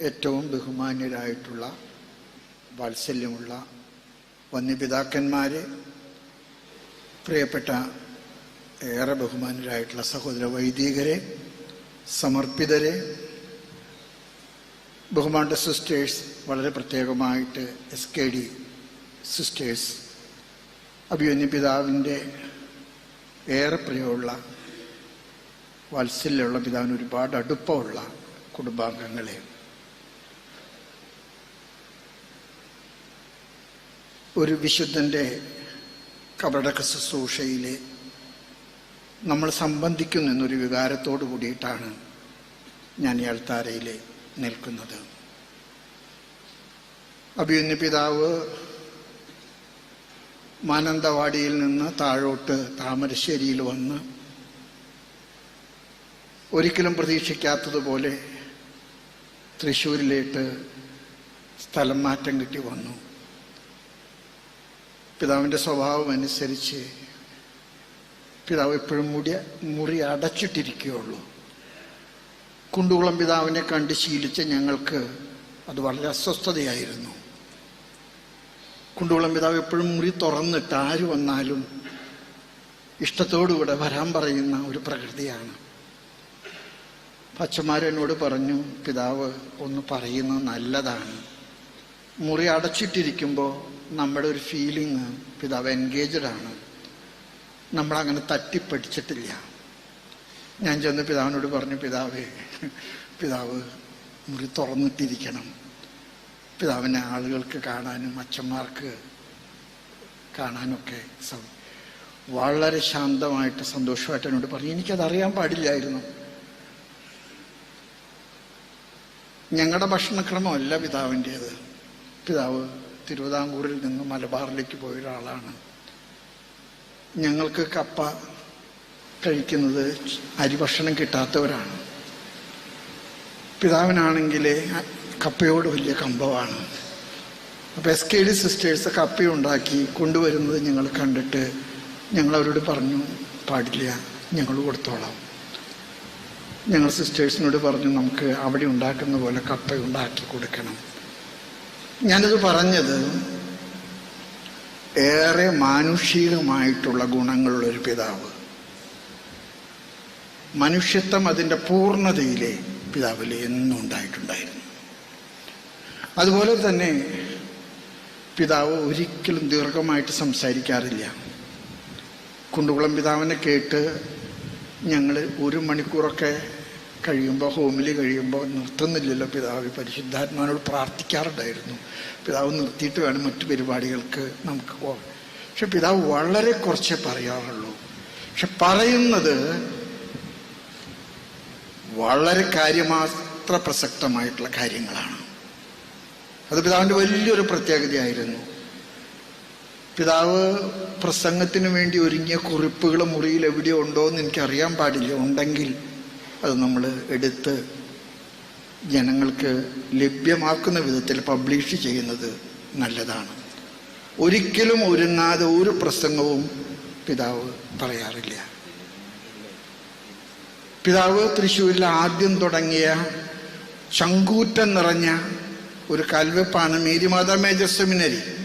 ഏറ്റവും ബഹുമാന്യരായിട്ടുള്ള വാത്സല്യമുള്ള വന്യപിതാക്കന്മാരെ പ്രിയപ്പെട്ട ഏറെ ബഹുമാന്യരായിട്ടുള്ള സഹോദര വൈദികരെ സമർപ്പിതരെ ബഹുമാന്റെ സിസ്റ്റേഴ്സ് വളരെ പ്രത്യേകമായിട്ട് എസ് കെ ഡി സിസ്റ്റേഴ്സ് അഭിമന്യ പിതാവിന്റെ ഏറെ പ്രിയമുള്ള വാത്സല്യമുള്ള പിതാവിന് ഒരുപാട് അടുപ്പമുള്ള കുടുംബാംഗങ്ങളെ ഒരു വിശുദ്ധന്റെ കബടക ശുശ്രൂഷയിൽ നമ്മൾ സംബന്ധിക്കുന്നു എന്നൊരു വികാരത്തോടു കൂടിയിട്ടാണ് ഞാൻ ഈ അൾത്താരയിൽ നിൽക്കുന്നത്. അഭിയുന്ന പിതാവ് മാനന്തവാടിയിൽ നിന്ന് താഴോട്ട് താമരശ്ശേരിയിൽ വന്ന് ഒരിക്കലും പ്രതീക്ഷിക്കാത്തതുപോലെ തൃശ്ശൂരിലേക്ക് സ്ഥലം മാറ്റം കിട്ടി വന്നു. പിതാവിന്റെ സ്വഭാവം അനുസരിച്ച് പിതാവ് എപ്പോഴും മുടി മുറി അടച്ചിട്ടിരിക്കുകയുള്ളൂ. കുണ്ടുകുളം പിതാവിനെ കണ്ട് ശീലിച്ച ഞങ്ങൾക്ക് അത് വളരെ അസ്വസ്ഥതയായിരുന്നു. കുണ്ടുകുളം പിതാവ് എപ്പോഴും മുറി തുറന്നിട്ട് ആര് വന്നാലും ഇഷ്ടത്തോടുകൂടെ വരാൻ പറയുന്ന ഒരു പ്രകൃതിയാണ്. അച്ഛന്മാരെന്നോട് പറഞ്ഞു പിതാവ് ഒന്ന് പറയുന്നത് നല്ലതാണ്. മുറി അടച്ചിട്ടിരിക്കുമ്പോൾ നമ്മുടെ ഒരു ഫീലിംഗ് പിതാവ് എൻഗേജഡ് ആണ്. നമ്മളങ്ങനെ തട്ടിപ്പടിച്ചിട്ടില്ല. ഞാൻ ചെന്ന് പിതാവിനോട് പറഞ്ഞു പിതാവേ പിതാവ് മുറി തുറന്നിട്ടിരിക്കണം. പിതാവിനെ ആളുകൾക്ക് കാണാനും അച്ഛന്മാർക്ക് കാണാനൊക്കെ വളരെ ശാന്തമായിട്ട് സന്തോഷമായിട്ട് എന്നോട് പറഞ്ഞു. എനിക്കത് അറിയാൻ പാടില്ലായിരുന്നു. ഞങ്ങളുടെ ഭക്ഷണക്രമമല്ല പിതാവിന്റേത് പിതാവ് തിരുവിതാംകൂറിൽ നിന്ന് മലബാറിലേക്ക് പോയ ഒരാളാണ് ഞങ്ങൾക്ക് കപ്പ കഴിക്കുന്നത് അരിഭക്ഷണം കിട്ടാത്തവരാണ്. പിതാവിനാണെങ്കിൽ കപ്പയോട് വലിയ കമ്പമാണ്. അപ്പോൾ എസ് കെ ഡി സിസ്റ്റേഴ്സ് കപ്പയുണ്ടാക്കി കൊണ്ടുവരുന്നത് ഞങ്ങൾ കണ്ടിട്ട് ഞങ്ങൾ അവരോട് പറഞ്ഞു പാടില്ല ഞങ്ങൾ കൊടുത്തോളാം. ഞങ്ങൾ സിസ്റ്റേഴ്സിനോട് പറഞ്ഞു നമുക്ക് അവിടെ ഉണ്ടാക്കുന്ന പോലെ കപ്പ ഉണ്ടാക്കി കൊടുക്കണം. ഞാനിത് പറഞ്ഞത് ഏറെ മാനുഷികമായിട്ടുള്ള ഗുണങ്ങളുള്ള ഒരു പിതാവ്. മനുഷ്യത്വം അതിന്റെ പൂർണതയിലെ പിതാവിൽ എന്നും ഉണ്ടായിട്ടുണ്ടായിരുന്നു. അതുപോലെ തന്നെ പിതാവ് ഒരിക്കലും ദീർഘമായിട്ട് സംസാരിക്കാറില്ല. കുണ്ടുകുളം പിതാവിനെ കേട്ട് ഞങ്ങൾ ഒരു മണിക്കൂറൊക്കെ കഴിയുമ്പോൾ ഹോമിൽ കഴിയുമ്പോൾ നിർത്തുന്നില്ലല്ലോ പിതാവ്. പരിശുദ്ധാത്മാനോട് പ്രാർത്ഥിക്കാറുണ്ടായിരുന്നു. പിതാവ് നിർത്തിയിട്ട് വേണം മറ്റു പരിപാടികൾക്ക് നമുക്ക് പോകാൻ. പക്ഷെ പിതാവ് വളരെ കുറച്ചേ പറയാറുള്ളൂ. പക്ഷെ പറയുന്നത് വളരെ കാര്യമാത്ര പ്രസക്തമായിട്ടുള്ള കാര്യങ്ങളാണ്. അത് പിതാവിന്റെ വലിയൊരു പ്രത്യേകതയായിരുന്നു. പിതാവ് പ്രസംഗത്തിന് വേണ്ടി ഒരുങ്ങിയ കുറിപ്പുകൾ മുറിയിൽ എവിടെയോ ഉണ്ടോ എന്ന് എനിക്കറിയാൻ പാടില്ല. ഉണ്ടെങ്കിൽ അത് നമ്മൾ എടുത്ത് ജനങ്ങൾക്ക് ലഭ്യമാക്കുന്ന വിധത്തിൽ പബ്ലിഷ് ചെയ്യുന്നത് നല്ലതാണ്. ഒരിക്കലും ഒരുങ്ങാതെ ഒരു പ്രസംഗവും പിതാവ് പറയാറില്ല. പിതാവ് തൃശ്ശൂരിൽ ആദ്യം തുടങ്ങിയ ചങ്കൂറ്റം നിറഞ്ഞ ഒരു കൽവെപ്പാണ് Marymata major seminary.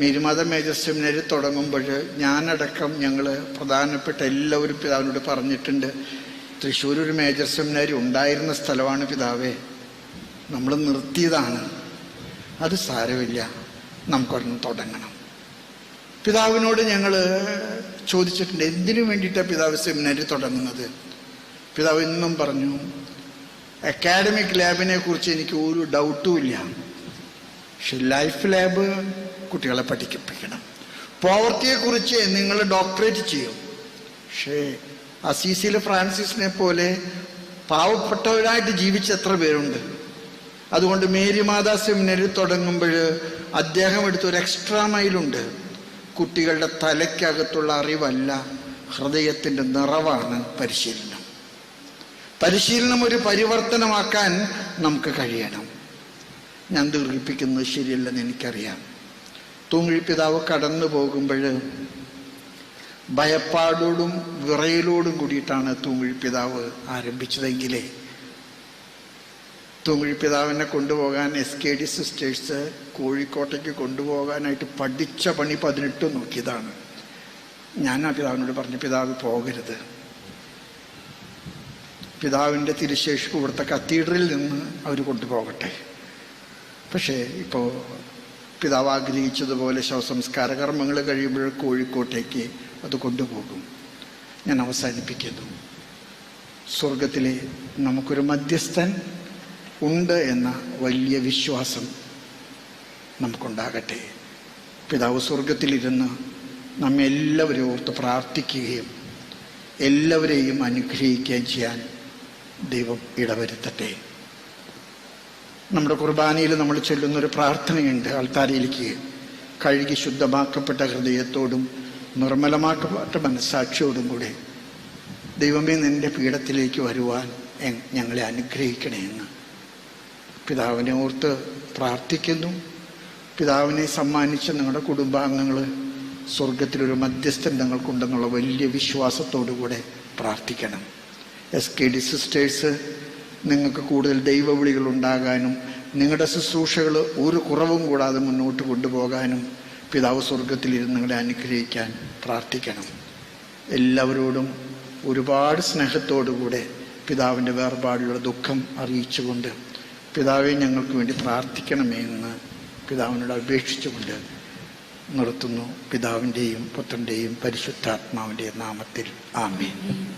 Marymata major seminary തുടങ്ങുമ്പോൾ ഞാനടക്കം ഞങ്ങൾ പ്രധാനപ്പെട്ട എല്ലാവരും പിതാവിനോട് പറഞ്ഞിട്ടുണ്ട് തൃശ്ശൂർ ഒരു മേജർ സെമിനറി ഉണ്ടായിരുന്ന സ്ഥലമാണ് പിതാവേ. നമ്മൾ നിർത്തിയതാണ്. അത് സാരമില്ല. നമുക്കൊരെണ്ണം തുടങ്ങണം. പിതാവിനോട് ഞങ്ങൾ ചോദിച്ചിട്ടുണ്ട് എന്തിനു വേണ്ടിയിട്ടാണ് പിതാവ് സെമിനാരി തുടങ്ങുന്നത്? പിതാവ് ഇന്നും പറഞ്ഞു അക്കാഡമിക് ലാബിനെ കുറിച്ച് എനിക്ക് ഒരു ഡൗട്ടും ഇല്ല. പക്ഷെ ലൈഫ് ലാബ് കുട്ടികളെ പഠിപ്പിക്കണം. പോവർട്ടിയെക്കുറിച്ച് നിങ്ങൾ ഡോക്ടറേറ്റ് ചെയ്യും. പക്ഷേ അസീസിയിൽ ഫ്രാൻസിസിനെ പോലെ പാവപ്പെട്ടവരായിട്ട് ജീവിച്ച എത്ര പേരുണ്ട്. അതുകൊണ്ട് മേരി മാതാ സെമിനറി തുടങ്ങുമ്പോൾ അദ്ദേഹം എടുത്തൊരു എക്സ്ട്രാ മൈലുണ്ട്. കുട്ടികളുടെ തലയ്ക്കകത്തുള്ള അറിവല്ല ഹൃദയത്തിന്റെ നിറവാണ് പരിശീലനം. പരിശീലനം ഒരു പരിവർത്തനമാക്കാൻ നമുക്ക് കഴിയണം. ഞാൻ ദീർഘിപ്പിക്കുന്നത് ശരിയല്ലെന്ന് എനിക്കറിയാം. തൂങ്ങി പിതാവ് കടന്നു പോകുമ്പോൾ ഭയപ്പാടോടും വിറയലോടും കൂടിയിട്ടാണ് തൂങ്ങി പിതാവ് ആരംഭിച്ചതെങ്കിലേ തൂങ്ങി പിതാവിനെ കൊണ്ടുപോകാൻ എസ് കെ ഡി സിസ്റ്റേഴ്സ് കോഴിക്കോട്ടേക്ക് കൊണ്ടുപോകാനായിട്ട് പഠിച്ച പണി പതിനെട്ട് നോക്കിയതാണ്. ഞാൻ ആ പിതാവിനോട് പറഞ്ഞു പിതാവ് പോകരുത്. പിതാവിന്റെ തിരുശേഷിപ്പ് ഇവിടുത്തെ കത്തീഡ്രലിൽ നിന്ന് അവർ കൊണ്ടുപോകട്ടെ. പക്ഷേ ഇപ്പോൾ പിതാവ് ആഗ്രഹിച്ചതുപോലെ ശവസംസ്കാര കർമ്മങ്ങൾ കഴിയുമ്പോൾ കോഴിക്കോട്ടേക്ക് അത് കൊണ്ടുപോകും. ഞാൻ അവസാനിപ്പിക്കുന്നു. സ്വർഗത്തിലെ നമുക്കൊരു മധ്യസ്ഥൻ ഉണ്ട് എന്ന വലിയ വിശ്വാസം നമുക്കുണ്ടാകട്ടെ. പിതാവ് സ്വർഗത്തിലിരുന്ന് നമ്മെ എല്ലാവരെയും ഓർത്ത് പ്രാർത്ഥിക്കുകയും എല്ലാവരെയും അനുഗ്രഹിക്കുകയും ചെയ്യാൻ ദൈവം ഇടവരുത്തട്ടെ. നമ്മുടെ കുർബാനയിൽ നമ്മൾ ചൊല്ലുന്നൊരു പ്രാർത്ഥനയുണ്ട് അൾത്താരയിലേക്ക് കഴുകി ശുദ്ധമാക്കപ്പെട്ട ഹൃദയത്തോടും നിർമ്മലമാക്കപ്പെട്ട മനസ്സാക്ഷിയോടും കൂടെ ദൈവമേ നിന്റെ പീഠത്തിലേക്ക് വരുവാൻ ഞങ്ങളെ അനുഗ്രഹിക്കണേ എന്ന്. പിതാവിനെ ഓർത്ത് പ്രാർത്ഥിക്കുന്നു. പിതാവിനെ സമ്മാനിച്ച നിങ്ങളുടെ കുടുംബാംഗങ്ങൾ സ്വർഗത്തിലൊരു മധ്യസ്ഥൻ ഞങ്ങൾക്കുണ്ടെന്നുള്ള വലിയ വിശ്വാസത്തോടു കൂടെ പ്രാർത്ഥിക്കണം. എസ് കെ ഡി സിസ്റ്റേഴ്സ് നിങ്ങൾക്ക് കൂടുതൽ ദൈവവിളികൾ ഉണ്ടാകാനും നിങ്ങളുടെ ശുശ്രൂഷകൾ ഒരു കുറവും കൂടാതെ മുന്നോട്ട് കൊണ്ടുപോകാനും പിതാവ് സ്വർഗത്തിലിരുന്ന് നിങ്ങളെ അനുഗ്രഹിക്കാൻ പ്രാർത്ഥിക്കണം. എല്ലാവരോടും ഒരുപാട് സ്നേഹത്തോടുകൂടെ പിതാവിന്റെ വേർപാടിലുള്ള ദുഃഖം അറിയിച്ചുകൊണ്ട് പിതാവെ ഞങ്ങൾക്ക് വേണ്ടി പ്രാർത്ഥിക്കണമേ എന്ന് പിതാവിനോട് അപേക്ഷിച്ചുകൊണ്ട് നിർത്തുന്നു. പിതാവിന്റെയും പുത്രന്റെയും പരിശുദ്ധാത്മാവിന്റെയും നാമത്തിൽ ആമേൻ.